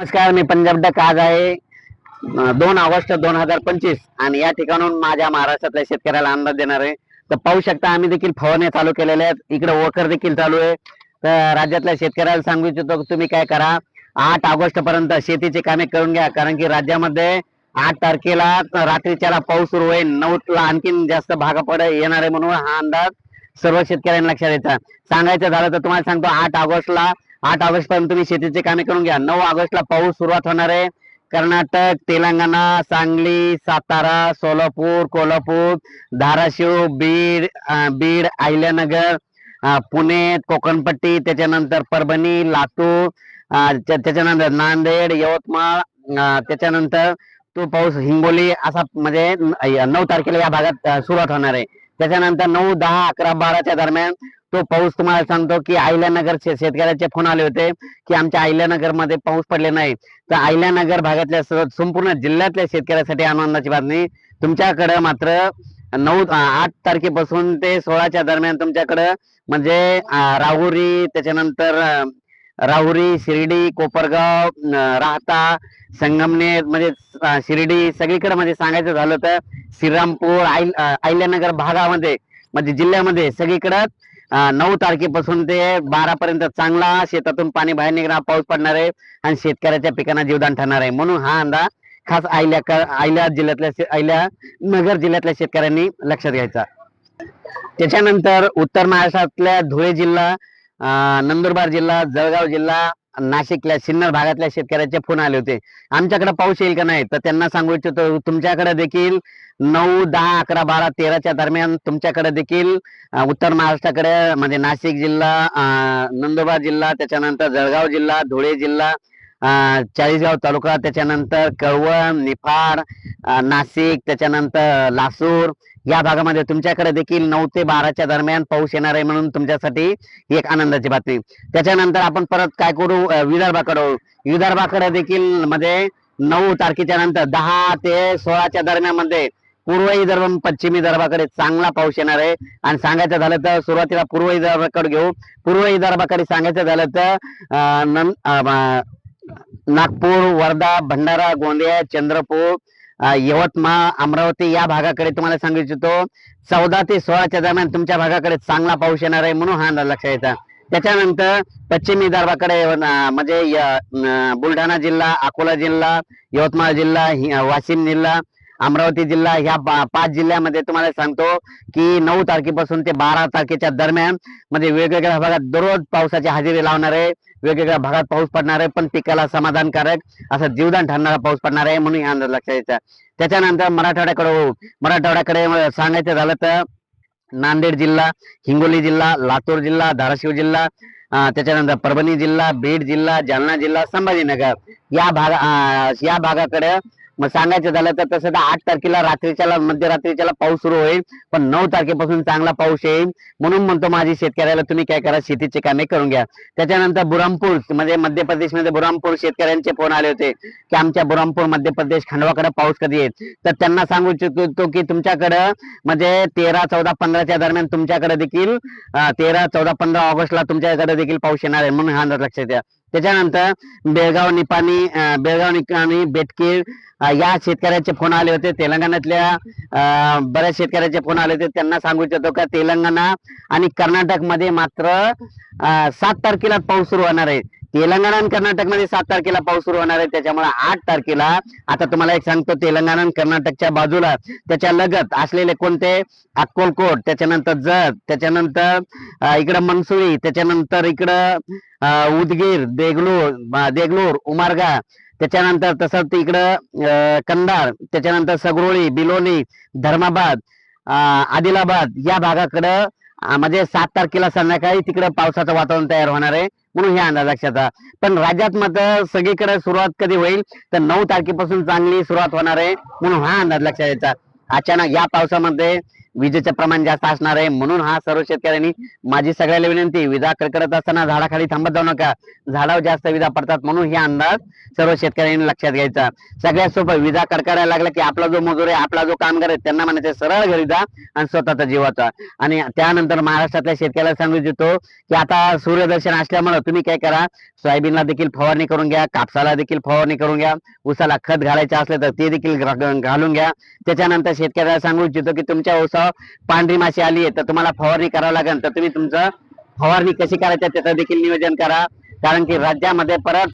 नमस्कार मी पंजाब डक. आज आहे दोन ऑगस्ट दोन हजार पंचवीस आणि या ठिकाणून माझ्या महाराष्ट्रातल्या शेतकऱ्याला अंदाज देणार आहे. तर पाहू शकता आम्ही देखील फवारण्या चालू केलेल्या आहेत. इकडे वखर देखील चालू आहे. तर राज्यातल्या शेतकऱ्याला सांगू इच्छितो तुम्ही काय करा आठ ऑगस्ट पर्यंत शेतीची कामे करून घ्या. कारण की राज्यामध्ये आठ तारखेला रात्रीच्याला पाऊस सुरू होईल. नऊला आणखीन जास्त भागा पड येणार आहे म्हणून हा अंदाज सर्व शेतकऱ्यांना लक्षात येतात सांगायचं झालं तर तुम्हाला सांगतो आठ ऑगस्टला आठ ऑगस्ट पर्यंत तुम्ही शेतीचे कामे करून घ्या. नऊ ऑगस्टला पाऊस सुरुवात होणार आहे. कर्नाटक तेलंगणा सांगली सातारा सोलापूर कोल्हापूर धाराशिव बीड बीड अहिल्यानगर पुणे कोकणपट्टी त्याच्यानंतर परभणी लातूर त्याच्यानंतर नांदेड यवतमाळ त्याच्यानंतर तो पाऊस हिंगोली असा म्हणजे नऊ तारखेला या भागात सुरुवात होणार आहे. त्याच्यानंतर नऊ दहा अकरा बाराच्या दरम्यान तो पाऊस तुम्हाला सांगतो की अहिल्यानगर शेतकऱ्याचे फोन आले होते की आमच्या अहिल्यानगरमध्ये पाऊस पडले नाही. तर अहिल्यानगर भागातल्या संपूर्ण जिल्ह्यातल्या शेतकऱ्यासाठी आनंदाची बातमी तुमच्याकडे मात्र नऊ आठ तारखेपासून ते सोळाच्या दरम्यान तुमच्याकडे म्हणजे राहुरी त्याच्यानंतर राहुरी शिर्डी कोपरगाव राहता संगमनेर म्हणजे शिर्डी सगळीकडे म्हणजे सांगायचं झालं तर श्रीरामपूर आईल अं, भागामध्ये म्हणजे जिल्ह्यामध्ये सगळीकडे नऊ तारखेपासून ते बारा पर्यंत चांगला शेतातून पाणी बाहेर निघणार पाऊस पडणार आहे आणि शेतकऱ्याच्या पिकांना जीवदान ठरणार आहे. म्हणून हा अंदाज खास आयल्या आयल्या जिल्ह्यातल्या आयल्या अहिल्या नगर जिल्ह्यातल्या शेतकऱ्यांनी लक्षात घ्यायचा. त्याच्यानंतर उत्तर महाराष्ट्रातल्या धुळे जिल्हा नंदुरबार जिल्हा जळगाव जिल्हा नाशिकल्या सिन्नर भागातल्या शेतकऱ्याचे फोन आले होते. आमच्याकडे पाऊस येईल का नाही? तर त्यांना सांगू इच्छितो तुमच्याकडे देखील नऊ दहा अकरा बारा तेराच्या दरम्यान तुमच्याकडे देखील उत्तर महाराष्ट्राकडे म्हणजे नाशिक जिल्हा नंदुरबार जिल्हा त्याच्यानंतर जळगाव जिल्हा धुळे जिल्हा चाळीसगाव तालुका त्याच्यानंतर कळवण निफाड नाशिक त्याच्यानंतर लासूर या भागामध्ये तुमच्याकडे देखील नऊ ते बाराच्या दरम्यान पाऊस येणार आहे म्हणून तुमच्यासाठी एक आनंदाची बातमी. त्याच्यानंतर आपण परत काय करू? विदर्भाकडे विदर्भाकडे देखील मध्ये नऊ तारखेच्या नंतर दहा ते सोळाच्या दरम्यानमध्ये पूर्व विदर्भ पश्चिमी विदर्भाकडे चांगला पाऊस येणार आहे. आणि सांगायचं झालं तर सुरुवातीला पूर्व विदर्भाकडे घेऊ. पूर्व विदर्भाकडे सांगायचं झालं तर अं, नागपूर वर्धा भंडारा गोंदिया चंद्रपूर यवतमाळ अमरावती या भागाकडे तुम्हाला सांगू इच्छितो. चौदा ते सोळाच्या दरम्यान तुमच्या भागाकडे चांगला पाऊस येणार आहे म्हणून हा अंदाज लक्षात येतात त्याच्यानंतर पश्चिम विदर्भाकडे म्हणजे बुलढाणा जिल्हा अकोला जिल्हा यवतमाळ जिल्हा वाशिम जिल्हा अमरावती जिल्हा ह्या पाच जिल्ह्यामध्ये तुम्हाला सांगतो की नऊ तारखेपासून ते बारा तारखेच्या दरम्यान म्हणजे वेगवेगळ्या भागात दररोज पावसाची हजेरी लावणार आहे वेगवेगळ्या भागात पाऊस पडणार आहे पण पिकाला समाधानकारक असं जीवदान ठरणारा पाऊस पडणार आहे म्हणून हा अंदाज लक्षात यायचा त्याच्यानंतर हो, मराठवाड्याकडे मराठवाड्याकडे सांगायचं झालं तर नांदेड जिल्हा हिंगोली जिल्हा लातूर जिल्हा धाराशिव जिल्हा त्याच्यानंतर परभणी जिल्हा बीड जिल्हा जालना जिल्हा संभाजीनगर. या भागा अं, या भागाकडे मग सांगायचं झालं तर तसं तर आठ तारखेला रात्रीच्याला मध्यरात्रीच्याला पाऊस सुरू होईल पण नऊ तारखेपासून चांगला पाऊस येईल. म्हणून म्हणतो माझी शेतकऱ्याला तुम्ही काय करा शेतीचे कामे करून घ्या. त्याच्यानंतर बुरामपूर म्हणजे मध्य प्रदेशमध्ये बुरामपूर शेतकऱ्यांचे फोन आले होते की आमच्या बुरामपूर मध्य प्रदेश खंडवाकडे पाऊस कधी येईल? तर त्यांना सांगू इच्छितो की तुमच्याकडं म्हणजे तेरा चौदा पंधराच्या दरम्यान तुमच्याकडे देखील तेरा चौदा पंधरा ऑगस्टला तुमच्याकडे देखील पाऊस येणार आहे म्हणून हा अंदाज लक्षात द्या त्याच्यानंतर बेळगाव निपाणी बेळगाव निपाणी बेटकीर या शेतकऱ्याचे फोन आले होते. तेलंगणातल्या अं, बऱ्याच शेतकऱ्याचे फोन आले होते. त्यांना सांगू इच्छितो का तेलंगणा आणि कर्नाटकमध्ये मात्र सात तारखेला पाऊस सुरू होणार आहे. तेलंगणा आणि कर्नाटकमध्ये सात तारखेला पाऊस सुरू होणार आहे. त्याच्यामुळे आठ तारखेला आता तुम्हाला एक सांगतो तेलंगणा आणि कर्नाटकच्या बाजूला त्याच्या लगत असलेले कोणते? अक्कोलकोट त्याच्यानंतर जत त्याच्यानंतर इकडं मनसुळी त्याच्यानंतर इकडं उदगीर देगलूर देगलूर उमारगा त्याच्यानंतर तसंच इकडं अं, कंधार त्याच्यानंतर सगरोळी बिलोली धर्माबाद आदिलाबाद या भागाकडं म्हणजे सात तारखेला संध्याकाळी तिकडं पावसाचं वातावरण तयार होणार आहे. म्हणून हे अंदाज लक्षात पण राज्यात मात्र सगळीकडे सुरुवात कधी होईल? तर नऊ तारखेपासून चांगली सुरुवात होणार आहे. म्हणून हा अंदाज लक्षात यायचा अचानक या पावसामध्ये विजेचे प्रमाण जास्त असणार आहे. म्हणून हा सर्व शेतकऱ्यांनी माझी सगळ्याला विनंती विजा कडकडत असताना झाडाखाली थांबत जाऊ नका. झाडावर जास्त विजा पडतात म्हणून हे अंदाज सर्व शेतकऱ्यांनी लक्षात घ्यायचा. सगळ्यात सोपं विजा कडकडायला लागला की आपला जो मजूर आहे आपला जो कामगार आहे त्यांना म्हणायचं सरळ घरी जा आणि स्वतःचा जीवाचा आणि त्यानंतर महाराष्ट्रातल्या शेतकऱ्याला सांगू इच्छितो की आता सूर्यदर्शन असल्यामुळे तुम्ही काय करा सोयाबीनला देखील फवारणी करून घ्या कापसाला देखील फवारणी करून घ्या उसाला खत घालायचे असले तर ते देखील घालून घ्या. त्याच्यानंतर शेतकऱ्याला सांगू इच्छितो की तुमच्या पांढरी माशी आली आहे तर तुम्हाला फवारणी करावं लागेल. तर तुम्ही तुमचं फवारणी कशी करायची त्याचं देखील नियोजन करा. कारण की राज्यामध्ये परत